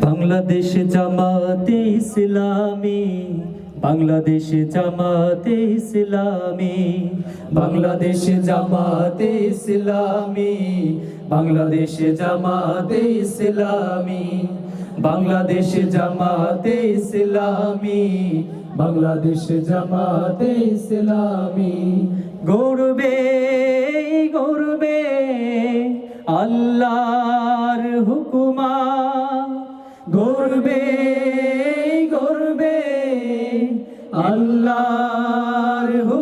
বাংলাদেশ জামাতে ইসলামী, বাংলাদেশ জামাতে ইসলামী, বাংলাদেশ জামাতে ইসলামী, বাংলাদেশ জামাতে ইসলামী, বাংলাদেশ জামাতে ইসলামী, বাংলাদেশ জামাতে ইসলামী। গৌরবে গৌরবে আল্লাহর হুকুমা গর্বে গরবে আল্লাহর হুকুমা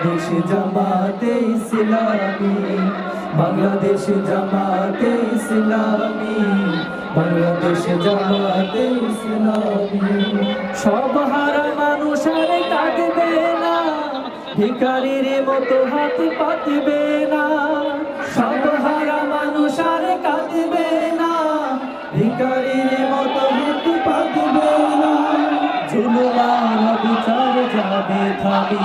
বাংলাদেশ জামাতে ইসলামী, বাংলাদেশ জামাতে ইসলামী, বাংলাদেশ জামাতে ইসলামী। সব হারা মানুষ আর কাঁদবে না ভিকারির মতো হাত পাতবে না। সব হারা মানুষ আর কাঁদবে না ভিকারির মতো হাত পাতবে না। জুলুমার বিচার যাবে থামি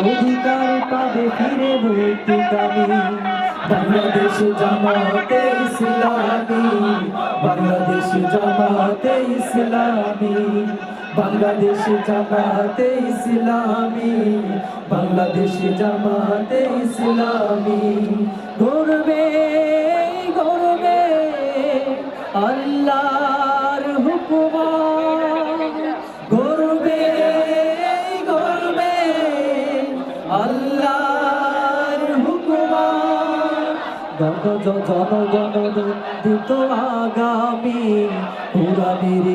অধিকার পাবে ফিরে নৈতিকামী বাংলাদেশ জামাতে ইসলামী। বাংলাদেশ জামাতে ইসলামী। বাংলাদেশ জামাতে ইসলামী। বাংলাদেশ জামাতে ইসলামী। গর্বে গর্বে আল্লাহর জনগণ দিত আগামী পুরানির